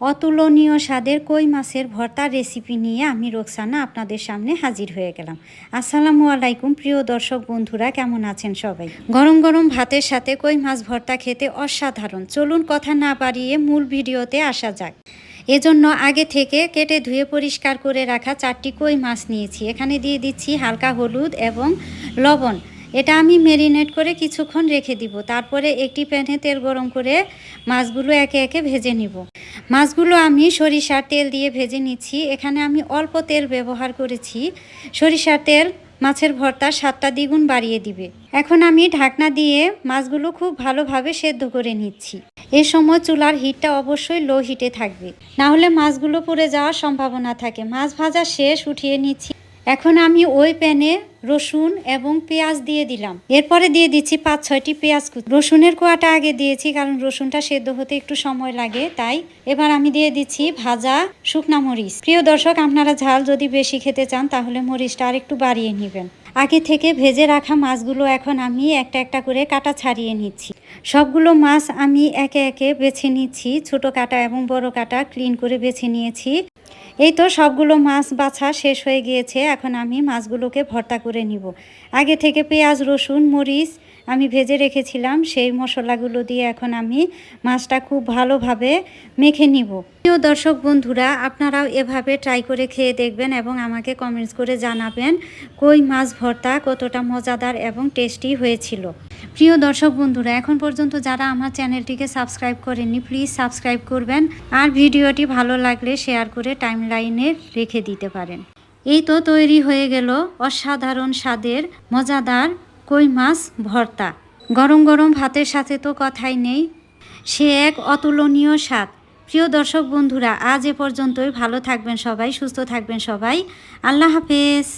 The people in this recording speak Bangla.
অতুলনীয় স্বাদের কই মাছের ভর্তার রেসিপি নিয়ে আমি রোকসানা আপনাদের সামনে হাজির হয়ে গেলাম। আসসালামু আলাইকুম, প্রিয় দর্শক বন্ধুরা, কেমন আছেন সবাই? গরম গরম ভাতের সাথে কই মাছ ভর্তা খেতে অসাধারণ। চলুন কথা না বাড়িয়ে মূল ভিডিওতে আসা যাক। এজন্য আগে থেকে কেটে ধুয়ে পরিষ্কার করে রাখা চারটি কই মাছ নিয়েছি। এখানে দিয়ে দিচ্ছি হালকা হলুদ এবং লবণ। এটা আমি মেরিনেট করে কিছুক্ষণ রেখে দিব। তারপরে একটি প্যানে তেল গরম করে মাছগুলো একে একে ভেজে নিব। মাছগুলো আমি সরিষার তেল দিয়ে ভেজে নিচ্ছি। এখানে আমি অল্প তেল ব্যবহার করেছি। সরিষার তেল মাছের ভর্তার সাতটা দ্বিগুণ বাড়িয়ে দিবে। এখন আমি ঢাকনা দিয়ে মাছগুলো খুব ভালোভাবে সেদ্ধ করে নিচ্ছি। এ সময় চুলার হিটটা অবশ্যই লো হিটে থাকবে। না হলে মাছগুলো পুড়ে যাওয়ার সম্ভাবনা থাকে। মাছ ভাজা শেষ, উঠিয়ে নিচ্ছি। এখন আমি ওই প্যানে রসুন এবং পেঁয়াজ দিয়ে দিলাম। এরপরে দিয়ে দিচ্ছি পাঁচ, ছয়টি পেঁয়াজ রসুনের কোয়াটা আগে দিয়েছি, কারণ রসুনটা সেদ্ধ হতে একটু সময় লাগে, তাই এবার আমি দিয়ে দিচ্ছি ভাজা শুকনা মরিচ। প্রিয় দর্শক, আপনারা ঝাল যদি বেশি খেতে চান, তাহলে মরিচটা আর একটু বাড়িয়ে নেবেন। আগে থেকে ভেজে রাখা মাছগুলো এখন আমি একটা একটা করে কাটা ছাড়িয়ে নিচ্ছি। সবগুলো মাছ আমি একে একে বেছে নিচ্ছি, ছোট কাটা এবং বড় কাটা ক্লিন করে বেছে নিয়েছি। এই তো সবগুলো মাছ বাছা শেষ হয়ে গিয়েছে, এখন আমি মাছগুলোকে ভর্তা করে নিব। আগে থেকে পেঁয়াজ, রসুন, মরিচ আমি ভেজে রেখেছিলাম, সেই মশলাগুলো দিয়ে এখন আমি মাছটা খুব ভালোভাবে মেখে নিব। প্রিয় দর্শক বন্ধুরা, আপনারাও এভাবে ট্রাই করে খেয়ে দেখবেন এবং আমাকে কমেন্টস করে জানাবেন কই মাছ ভর্তা কতটা মজাদার এবং টেস্টি হয়েছিল। প্রিয় দর্শক বন্ধুরা, এখন পর্যন্ত যারা আমার চ্যানেলটিকে সাবস্ক্রাইব করেননি প্লিজ সাবস্ক্রাইব করবেন আর ভিডিওটি ভালো লাগলে শেয়ার করে টাইম লাইনে রেখে দিতে পারেন। এই তো তৈরি হয়ে গেল অসাধারণ স্বাদের মজাদার কই মাছ ভর্তা। গরম গরম ভাতের সাথে তো কথাই নেই, সে এক অতুলনীয় স্বাদ। প্রিয় দর্শক বন্ধুরা, আজ এ পর্যন্তই। ভালো থাকবেন সবাই, সুস্থ থাকবেন সবাই। আল্লাহ হাফেজ।